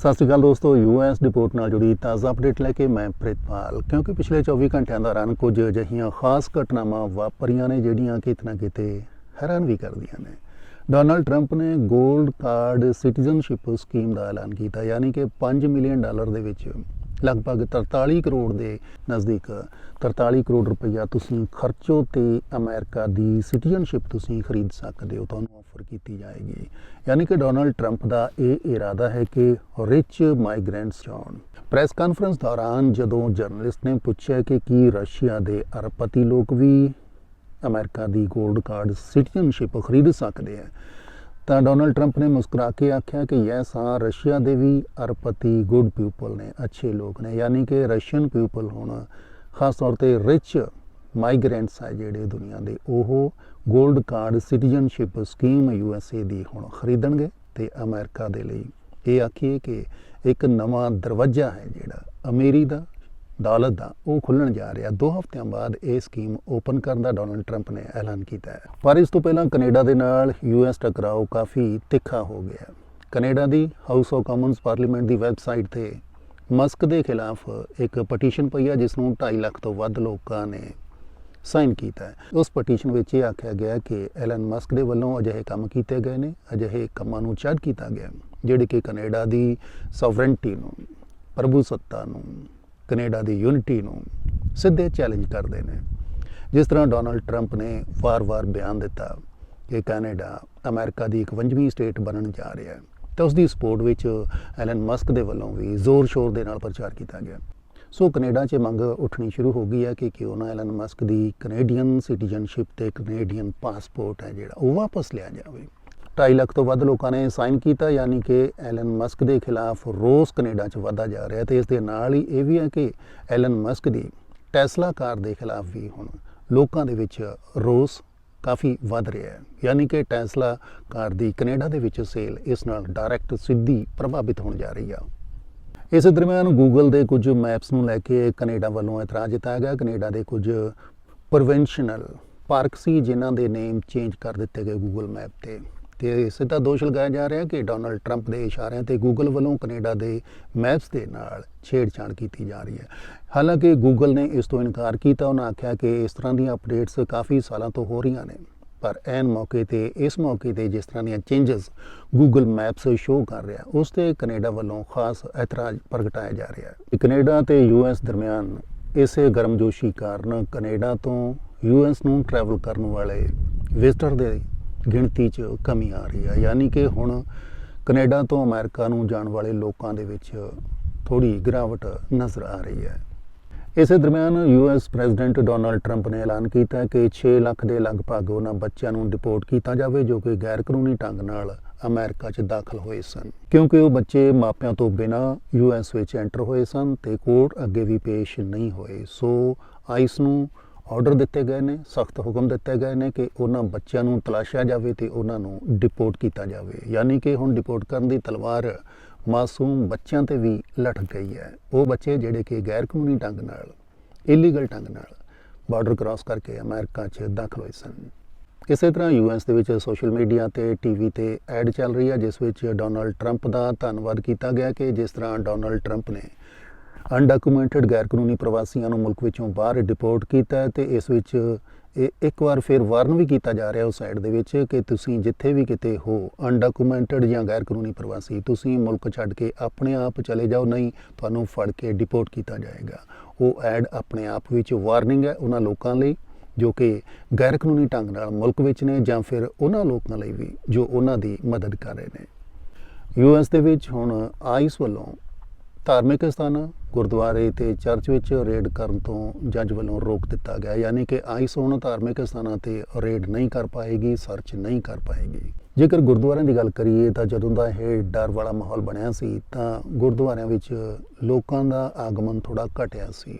ਸਤਿ ਸ਼੍ਰੀ ਅਕਾਲ ਦੋਸਤੋ US report ਨਾਲ ਜੁੜੀ ਤਾਜ਼ਾ ਅਪਡੇਟ ਲੈ ਕੇ ਮੈਂ ਪ੍ਰਿਤਪਾਲ। ਕਿਉਂਕਿ ਪਿਛਲੇ 24 ਘੰਟਿਆਂ ਦੌਰਾਨ ਕੁਝ ਅਜਿਹੀਆਂ ਖਾਸ ਘਟਨਾਵਾਂ ਵਾਪਰੀਆਂ ਨੇ, ਜਿਹੜੀਆਂ ਕਿਤੇ ਨਾ ਕਿਤੇ ਹੈਰਾਨ ਵੀ ਕਰਦੀਆਂ ਨੇ। ਡੋਨਲਡ ਟਰੰਪ ਨੇ 골ਡ ਕਾਰਡ ਸਿਟੀਜ਼ਨਸ਼ਿਪ ਸਕੀਮ ਦਾ ਐਲਾਨ ਕੀਤਾ, ਯਾਨੀ ਕਿ 5 ਮਿਲੀਅਨ ਡਾਲਰ ਦੇ ਵਿੱਚ ਲਗਭਗ 43 ਕਰੋੜ ਦੇ ਨਜ਼ਦੀਕ 43 ਕਰੋੜ ਰੁਪਈਆ ਤੁਸੀਂ ਖਰਚੋ ਤੇ ਅਮਰੀਕਾ ਦੀ ਸਿਟੀਜ਼ਨਸ਼ਿਪ ਤੁਸੀਂ ਖਰੀਦ ਸਕਦੇ ਹੋ, ਤੁਹਾਨੂੰ ਆਫਰ ਕੀਤੀ ਜਾਏਗੀ। ਯਾਨੀ ਕਿ ਡੋਨਲਡ ਟਰੰਪ ਦਾ ਇਹ ਇਰਾਦਾ ਹੈ ਕਿ ਰਿਚ ਮਾਈਗ੍ਰੈਂਟਸ ਚਾਉਣ ਪ੍ਰੈਸ ਕਾਨਫਰੰਸ ਦੌਰਾਨ ਜਦੋਂ ਜਰਨਲਿਸਟ ਨੇ ਪੁੱਛਿਆ ਕਿ ਕੀ ਰਸ਼ੀਆ ਦੇ ਅਰਬਪਤੀ ਲੋਕ ਵੀ ਅਮਰੀਕਾ ਦੀ 골ਡ ਕਾਰਡ ਸਿਟੀਜ਼ਨਸ਼ਿਪ ਖਰੀਦ ਸਕਦੇ ਆ ਤਾਂ ਡੋਨਲਡ ਟਰੰਪ ਨੇ ਮੁਸਕਰਾ ਕੇ ਆਖਿਆ ਕਿ ਯੈਸ, ਹਾਂ, ਰਸ਼ੀਆ ਦੇ ਵੀ ਅਰਪਤੀ ਗੁੱਡ ਪੀਪਲ ਨੇ, ਅੱਛੇ ਲੋਕ ਨੇ, ਯਾਨੀ ਕਿ ਰਸ਼ੀਅਨ ਪੀਪਲ ਹੁਣ ਖਾਸ ਤੌਰ ਤੇ ਰਿਚ ਮਾਈਗ੍ਰੈਂਟਸ ਆ ਜਿਹੜੇ ਦੁਨੀਆ ਦੇ, ਉਹ 골ਡ card citizenship scheme U S A ਦੀ ਹੁਣ ਖਰੀਦਣਗੇ ਤੇ ਅਮਰੀਕਾ ਦੇ ਲਈ। ਇਹ ਆਖੀਏ ਕਿ ਇੱਕ ਨਵਾਂ ਦਰਵਾਜ਼ਾ ਹੈ ਜਿਹੜਾ ਅਮੀਰੀ ਦਾ ਦੌਲਤ ਦਾ ਉਹ ਖੁੱਲਣ ਜਾ ਰਿਹਾ। ਦੋ ਹਫ਼ਤਿਆਂ ਬਾਅਦ ਇਹ ਸਕੀਮ ਓਪਨ ਕਰਨ ਦਾ ਡੋਨਲਡ ਟਰੰਪ ਨੇ ਐਲਾਨ ਕੀਤਾ ਹੈ। ਪਰ ਇਸ ਤੋਂ ਪਹਿਲਾਂ ਕੈਨੇਡਾ ਦੇ ਨਾਲ ਯੂਐਸ ਟਕਰਾਓ ਕਾਫੀ ਤਿੱਖਾ ਹੋ ਗਿਆ ਕੈਨੇਡਾ ਦੀ ਹਾਊਸ ਆਫ ਕਾਮਨਸ ਪਾਰਲੀਮੈਂਟ ਦੀ ਵੈਬਸਾਈਟ ਤੇ ਮਸਕ ਦੇ ਖਿਲਾਫ ਇੱਕ ਪਟੀਸ਼ਨ ਪਈ ਆ ਜਿਸ ਨੂੰ 2.5 ਲੱਖ ਤੋਂ ਵੱਧ ਲੋਕਾਂ ਨੇ ਸਾਈਨ ਕੀਤਾ ਹੈ। ਉਸ ਪਟੀਸ਼ਨ ਵਿੱਚ ਇਹ ਆਖਿਆ ਗਿਆ ਕਿ ਐਲਨ ਮਸਕ ਦੇ ਵੱਲੋਂ ਅਜਿਹੇ ਕੰਮ ਕੀਤੇ ਗਏ ਨੇ, ਅਜਿਹੇ ਕੰਮਾਂ ਨੂੰ ਚੱਦ ਕੀਤਾ ਗਿਆ ਜਿਹੜੇ ਕਿ ਕੈਨੇਡਾ ਦੀ ਸੋਵਰੇਨਟੀ ਨੂੰ ਪ੍ਰਭੂਸੱਤਾ ਨੂੰ ਕੈਨੇਡਾ ਦੀ ਯੂਨਿਟੀ ਨੂੰ ਸਿੱਧੇ ਚੈਲੰਜ ਕਰਦੇ ਨੇ। ਜਿਸ ਤਰ੍ਹਾਂ ਡੋਨਲਡ ਟਰੰਪ ਨੇ ਵਾਰ-ਵਾਰ ਬਿਆਨ ਦਿੱਤਾ ਕਿ ਕੈਨੇਡਾ ਅਮਰੀਕਾ ਦੀ 51ਵੀਂ ਸਟੇਟ ਬਣਨ ਜਾ ਰਿਹਾ ਹੈ, ਤਾਂ ਉਸ ਦੀ ਸਪੋਰਟ ਵਿੱਚ ਐਲਨ ਮਸਕ ਦੇ ਵੱਲੋਂ ਵੀ ਜ਼ੋਰ-ਸ਼ੋਰ ਦੇ ਨਾਲ ਪ੍ਰਚਾਰ ਕੀਤਾ ਗਿਆ। ਸੋ ਕੈਨੇਡਾ 'ਚ ਮੰਗ ਉੱਠਣੀ ਸ਼ੁਰੂ ਹੋ ਗਈ ਹੈ ਕਿ ਕਿਉਂ ਨਾ ਐਲਨ ਮਸਕ ਦੀ ਕੈਨੇਡੀਅਨ ਸਿਟੀਜ਼ਨਸ਼ਿਪ ਤੇ ਕੈਨੇਡੀਅਨ ਪਾਸਪੋਰਟ ਹੈ ਜਿਹੜਾ ਉਹ ਵਾਪਸ ਲਿਆ ਜਾਵੇ। 2.5 ਲੱਖ ਤੋਂ ਵੱਧ ਲੋਕਾਂ ਨੇ ਸਾਈਨ ਕੀਤਾ, ਯਾਨੀ ਕਿ ਐਲਨ ਮਸਕ ਦੇ ਖਿਲਾਫ ਰੋਸ ਕੈਨੇਡਾ 'ਚ ਵਧਦਾ ਜਾ ਰਿਹਾ ਤੇ ਇਸ ਦੇ ਨਾਲ ਹੀ ਇਹ ਵੀ ਹੈ ਕਿ ਐਲਨ ਮਸਕ ਦੀ ਟੈਸਲਾ ਕਾਰ ਦੇ ਖਿਲਾਫ ਵੀ ਹੁਣ ਲੋਕਾਂ ਦੇ ਵਿੱਚ ਰੋਸ ਕਾਫੀ ਵੱਧ ਰਿਹਾ ਹੈ। ਯਾਨੀ ਕਿ ਟੈਸਲਾ ਕਾਰ ਦੀ ਕੈਨੇਡਾ ਦੇ ਵਿੱਚ ਸੇਲ ਇਸ ਨਾਲ ਡਾਇਰੈਕਟ ਸਿੱਧੀ ਪ੍ਰਭਾਵਿਤ ਹੋਣ ਜਾ ਰਹੀ ਆ। ਇਸ ਦਰਮਿਆਨ ਗੂਗਲ ਦੇ ਕੁਝ ਮੈਪਸ ਨੂੰ ਲੈ ਕੇ ਕੈਨੇਡਾ ਵੱਲੋਂ ਇਤਰਾਜ਼ ਜਤਾਇਆ ਗਿਆ। ਕੈਨੇਡਾ ਦੇ ਕੁਝ ਪ੍ਰੋਵਿੰਸ਼ਨਲ ਪਾਰਕ ਸੀ, ਜਿਨ੍ਹਾਂ ਦੇ ਨੇਮ ਚੇਂਜ ਕਰ ਦਿੱਤੇ ਗਏ ਗੂਗਲ ਮੈਪ ਤੇ। ਤੇ ਸਿੱਧਾ ਦੋਸ਼ ਲਗਾਇਆ ਜਾ ਰਿਹਾ ਕਿ ਡੋਨਲਡ ਟਰੰਪ ਦੇ ਇਸ਼ਾਰਿਆਂ ਤੇ ਗੂਗਲ ਵੱਲੋਂ ਕੈਨੇਡਾ ਦੇ ਮੈਪਸ ਦੇ ਨਾਲ ਛੇੜਛਾੜ ਕੀਤੀ ਜਾ ਰਹੀ ਹੈ। ਹਾਲਾਂਕਿ ਗੂਗਲ ਨੇ ਇਸ ਤੋਂ ਇਨਕਾਰ ਕੀਤਾ, ਉਹਨਾਂ ਆਖਿਆ ਕਿ ਇਸ ਤਰ੍ਹਾਂ ਦੀਆਂ ਅਪਡੇਟਸ ਕਾਫੀ ਸਾਲਾਂ ਤੋਂ ਹੋ ਰਹੀਆਂ ਨੇ, ਪਰ ਐਨ ਮੌਕੇ ਤੇ, ਇਸ ਮੌਕੇ ਤੇ ਜਿਸ ਤਰ੍ਹਾਂ ਦੀਆਂ ਚੇਂਜਸ ਗੂਗਲ ਮੈਪਸ ਸ਼ੋਅ ਕਰ ਰਿਹਾ, ਉਸ ਤੇ ਕੈਨੇਡਾ ਵੱਲੋਂ ਖਾਸ ਇਤਰਾਜ਼ ਪ੍ਰਗਟਾਇਆ ਜਾ ਰਿਹਾ ਹੈ। ਕੈਨੇਡਾ ਤੇ ਯੂਐਸ ਦਰਮਿਆਨ ਇਸੇ ਗਰਮਜੋਸ਼ੀ ਕਾਰਨ ਕੈਨੇਡਾ ਤੋਂ ਯੂਐਸ ਨੂੰ ਟਰੈਵਲ ਕਰਨ ਵਾਲੇ ਵਿਜ਼ਟਰ ਦੇ ਗਿਣਤੀ 'ਚ ਕਮੀ ਆ ਰਹੀ ਹੈ ਯਾਨੀ ਕਿ ਹੁਣ ਕੈਨੇਡਾ ਤੋਂ ਅਮਰੀਕਾ ਨੂੰ ਜਾਣ ਵਾਲੇ ਲੋਕਾਂ ਦੇ ਵਿੱਚ ਥੋੜੀ ਗਿਰਾਵਟ ਨਜ਼ਰ ਆ ਰਹੀ ਹੈ। ਇਸੇ ਦਰਮਿਆਨ ਯੂਐਸ ਪ੍ਰੈਜ਼ੀਡੈਂਟ ਡੋਨਾਲਡ ਟਰੰਪ ਨੇ ਐਲਾਨ ਕੀਤਾ ਕਿ 6 ਲੱਖ ਦੇ ਲਗਭਗ ਉਹਨਾਂ ਬੱਚਿਆਂ ਨੂੰ ਡਿਪੋਰਟ ਕੀਤਾ ਜਾਵੇ, ਜੋ ਕਿ ਗੈਰ ਕਾਨੂੰਨੀ ਢੰਗ ਨਾਲ ਅਮਰੀਕਾ 'ਚ ਦਾਖਲ ਹੋਏ ਸਨ। ਕਿਉਂਕਿ ਉਹ ਬੱਚੇ ਮਾਪਿਆਂ ਤੋਂ ਬਿਨਾਂ ਯੂਐਸ ਵਿੱਚ ਐਂਟਰ ਹੋਏ ਸਨ ਤੇ ਕੋਰਟ ਅੱਗੇ ਵੀ ਪੇਸ਼ ਨਹੀਂ ਹੋਏ। ਸੋ ਆਈਸ ਨੂੰ ਆਰਡਰ ਦਿੱਤੇ ਗਏ ਨੇ, ਸਖਤ ਹੁਕਮ ਦਿੱਤੇ ਗਏ ਨੇ ਕਿ ਉਹਨਾਂ ਬੱਚਿਆਂ ਨੂੰ ਤਲਾਸ਼ਿਆ ਜਾਵੇ ਤੇ ਉਹਨਾਂ ਨੂੰ ਡਿਪੋਰਟ ਕੀਤਾ ਜਾਵੇ। ਯਾਨੀ ਕਿ ਹੁਣ ਡਿਪੋਰਟ ਕਰਨ ਦੀ ਤਲਵਾਰ ਮਾਸੂਮ ਬੱਚਿਆਂ ਤੇ ਵੀ ਲਟਕ ਗਈ ਹੈ। ਉਹ ਬੱਚੇ ਜਿਹੜੇ ਕਿ ਗੈਰ ਕਾਨੂੰਨੀ ਢੰਗ ਨਾਲ ਇਲੀਗਲ ਢੰਗ ਨਾਲ ਬਾਰਡਰ ਕ੍ਰਾਸ ਕਰਕੇ ਅਮਰੀਕਾ 'ਚ ਦਾਖਲ ਹੋਏ ਸਨ। ਇਸੇ ਤਰ੍ਹਾਂ ਯੂਐਸ ਦੇ ਵਿੱਚ ਸੋਸ਼ਲ ਮੀਡੀਆ ਤੇ ਟੀਵੀ ਤੇ ਐਡ ਚੱਲ ਰਹੀ ਹੈ, ਜਿਸ ਵਿੱਚ ਡੋਨਲਡ ਟਰੰਪ ਦਾ ਧੰਨਵਾਦ ਕੀਤਾ ਗਿਆ ਕਿ ਜਿਸ ਤਰ੍ਹਾਂ ਡੋਨਲਡ ਟਰੰਪ ਨੇ ਅਨਡਾਕੂਮੈਂਟਡ ਗੈਰ ਕਾਨੂੰਨੀ ਪ੍ਰਵਾਸੀਆਂ ਨੂੰ ਮੁਲਕ ਵਿੱਚੋਂ ਬਾਹਰ ਡਿਪੋਰਟ ਕੀਤਾ ਹੈ ਤੇ ਇਸ ਵਿੱਚ ਇਹ ਇੱਕ ਵਾਰ ਫਿਰ ਵਾਰਨ ਵੀ ਕੀਤਾ ਜਾ ਰਿਹਾ ਉਸ ਸਾਈਡ ਦੇ ਵਿੱਚ ਕਿ ਤੁਸੀਂ ਜਿੱਥੇ ਵੀ ਕਿਤੇ ਹੋ ਅਨਡਾਕੂਮੈਂਟਡ ਜਾਂ ਗੈਰ ਕਾਨੂੰਨੀ ਪ੍ਰਵਾਸੀ, ਤੁਸੀਂ ਮੁਲਕ ਛੱਡ ਕੇ ਆਪਣੇ ਆਪ ਚਲੇ ਜਾਓ, ਨਹੀਂ ਤੁਹਾਨੂੰ ਫੜ ਕੇ ਡਿਪੋਰਟ ਕੀਤਾ ਜਾਏਗਾ। ਉਹ ਐਡ ਆਪਣੇ ਆਪ ਵਿੱਚ ਵਾਰਨਿੰਗ ਹੈ ਉਹਨਾਂ ਲੋਕਾਂ ਲਈ, ਜੋ ਕਿ ਗੈਰ ਕਾਨੂੰਨੀ ਢੰਗ ਨਾਲ ਮੁਲਕ ਵਿੱਚ ਨੇ ਜਾਂ ਫਿਰ ਉਹਨਾਂ ਲੋਕਾਂ ਲਈ ਵੀ, ਜੋ ਉਹਨਾਂ ਦੀ ਮਦਦ ਕਰ ਰਹੇ ਨੇ। ਯੂਐਸ ਦੇ ਵਿੱਚ ਹੁਣ ਆਈਸ ਵੱਲੋਂ ਧਾਰਮਿਕ ਸਥਾਨਾਂ ਗੁਰਦੁਆਰੇ ਤੇ ਚਰਚ ਵਿੱਚ ਰੇਡ ਕਰਨ ਤੋਂ ਜੱਜ ਵੱਲੋਂ ਰੋਕ ਦਿੱਤਾ ਗਿਆ, ਯਾਨੀ ਕਿ ਆਈਸ ਹੁਣ ਧਾਰਮਿਕ ਸਥਾਨਾਂ ਤੇ ਰੇਡ ਨਹੀਂ ਕਰ ਪਾਏਗੀ ਸਰਚ ਨਹੀਂ ਕਰ ਪਾਏਗੀ। ਜੇਕਰ ਗੁਰਦੁਆਰਿਆਂ ਦੀ ਗੱਲ ਕਰੀਏ ਤਾਂ ਜਦੋਂ ਦਾ ਇਹ ਡਰ ਵਾਲਾ ਮਾਹੌਲ ਬਣਿਆ ਸੀ, ਤਾਂ ਗੁਰਦੁਆਰਿਆਂ ਵਿੱਚ ਲੋਕਾਂ ਦਾ ਆਗਮਨ ਥੋੜਾ ਘਟਿਆ ਸੀ।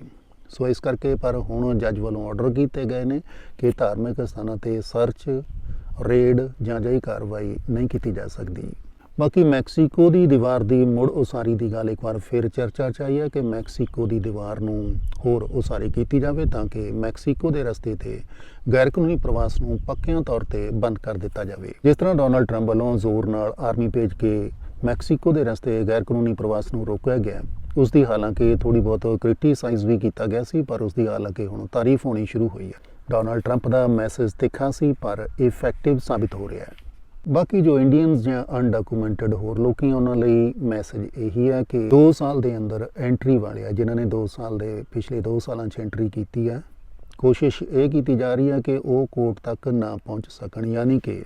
ਸੋ ਇਸ ਕਰਕੇ ਪਰ ਹੁਣ ਜੱਜ ਵੱਲੋਂ ਆਰਡਰ ਕੀਤੇ ਗਏ ਨੇ ਕਿ ਧਾਰਮਿਕ ਸਥਾਨਾਂ ਤੇ ਸਰਚ ਰੇਡ ਜਾਂ ਅਜਿਹੀ ਕਾਰਵਾਈ ਨਹੀਂ ਕੀਤੀ ਜਾ ਸਕਦੀ। ਬਾਕੀ ਮੈਕਸੀਕੋ ਦੀ ਦੀਵਾਰ ਦੀ ਮੁੜ ਉਸਾਰੀ ਦੀ ਗੱਲ ਇੱਕ ਵਾਰ ਫਿਰ ਚਰਚਾ 'ਚ ਆਈ ਹੈ ਕਿ ਮੈਕਸੀਕੋ ਦੀ ਦੀਵਾਰ ਨੂੰ ਹੋਰ ਉਸਾਰੀ ਕੀਤੀ ਜਾਵੇ ਤਾਂ ਕਿ ਮੈਕਸੀਕੋ ਦੇ ਰਸਤੇ ਤੇ ਗੈਰ ਕਾਨੂੰਨੀ ਪ੍ਰਵਾਸ ਨੂੰ ਪੱਕਿਆਂ ਤੌਰ ਤੇ ਬੰਦ ਕਰ ਦਿੱਤਾ ਜਾਵੇ। ਜਿਸ ਤਰ੍ਹਾਂ ਡੋਨਲਡ ਟਰੰਪ ਵੱਲੋਂ ਜ਼ੋਰ ਨਾਲ ਆਰਮੀ ਭੇਜ ਕੇ ਮੈਕਸੀਕੋ ਦੇ ਰਸਤੇ ਗੈਰ ਕਾਨੂੰਨੀ ਪ੍ਰਵਾਸ ਨੂੰ ਰੋਕਿਆ ਗਿਆ ਉਸ ਦੀ ਹਾਲਾਂਕਿ ਥੋੜੀ ਬਹੁਤ ਕ੍ਰਿਟਿਸਾਈਜ਼ ਵੀ ਕੀਤਾ ਗਿਆ ਸੀ, ਪਰ ਉਸ ਦੀ ਹਾਲਾਂਕਿ ਹੁਣ ਤਾਰੀਫ ਹੋਣੀ ਸ਼ੁਰੂ ਹੋਈ ਹੈ। ਡੋਨਲਡ ਟਰੰਪ ਦਾ ਮੈਸੇਜ ਤਿੱਖਾ ਸੀ, ਪਰ ਇਫੈਕਟਿਵ ਸਾਬਿਤ ਹੋ ਰਿਹਾ ਹੈ। ਬਾਕੀ ਜੋ ਇੰਡੀਅਨਸ ਜਾਂ ਅਨਡਾਕੂਮੈਂਟਡ ਹੋਰ ਲੋਕੀ ਉਹਨਾਂ ਲਈ ਮੈਸੇਜ ਇਹੀ ਹੈ ਕਿ 2 ਸਾਲ ਦੇ ਅੰਦਰ ਐਂਟਰੀ ਵਾਲੇ ਆ, ਜਿਨ੍ਹਾਂ ਨੇ 2 ਸਾਲ ਦੇ, ਪਿਛਲੇ 2 ਸਾਲਾਂ 'ਚ ਐਂਟਰੀ ਕੀਤੀ ਹੈ ਕੋਸ਼ਿਸ਼ ਇਹ ਕੀਤੀ ਜਾ ਰਹੀ ਹੈ ਕਿ ਉਹ ਕੋਰਟ ਤੱਕ ਨਾ ਪਹੁੰਚ ਸਕਣ, ਯਾਨੀ ਕਿ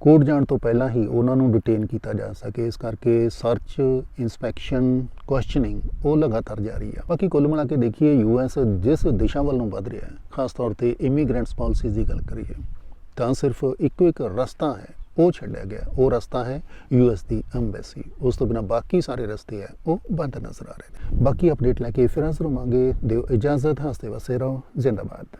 ਕੋਰਟ ਜਾਣ ਤੋਂ ਪਹਿਲਾਂ ਹੀ ਉਹਨਾਂ ਨੂੰ ਡਿਟੇਨ ਕੀਤਾ ਜਾ ਸਕੇ। ਇਸ ਕਰਕੇ ਸਰਚ ਇਨਸਪੈਕਸ਼ਨ ਕੁਐਸਚਨਿੰਗ ਉਹ ਲਗਾਤਾਰ ਜਾਰੀ ਹੈ ਬਾਕੀ ਕੁੱਲ ਮਿਲਾ ਕੇ ਦੇਖੀਏ ਯੂਐਸ ਜਿਸ ਦਿਸ਼ਾ ਵੱਲ ਨੂੰ ਵਧ ਰਿਹਾ ਹੈ ਖਾਸ ਤੌਰ ਤੇ ਇਮੀਗ੍ਰੈਂਟਸ ਪਾਲਿਸੀਜ਼ ਦੀ ਗੱਲ ਕਰੀਏ। ਤਾਂ ਸਿਰਫ ਇੱਕੋ ਇੱਕ ਰਸਤਾ ਹੈ, ਉਹ ਛੱਡਿਆ ਗਿਆ। ਉਹ ਰਸਤਾ ਹੈ ਯੂਐਸ ਦੀ ਐਮਬੈਸੀ। ਉਸ ਤੋਂ ਬਿਨਾ ਬਾਕੀ ਸਾਰੇ ਰਸਤੇ ਹੈ, ਉਹ ਬੰਦ ਨਜ਼ਰ ਆ ਰਹੇ ਨੇ। ਬਾਕੀ ਅਪਡੇਟ ਲੈ ਕੇ ਫਿਰ ਹਾਜ਼ਰ ਹੋਵਾਂਗੇ। ਦਿਓ ਇਜਾਜ਼ਤ, ਹੱਸਦੇ ਵਸੇ ਰਹੋ। ਜ਼ਿੰਦਾਬਾਦ।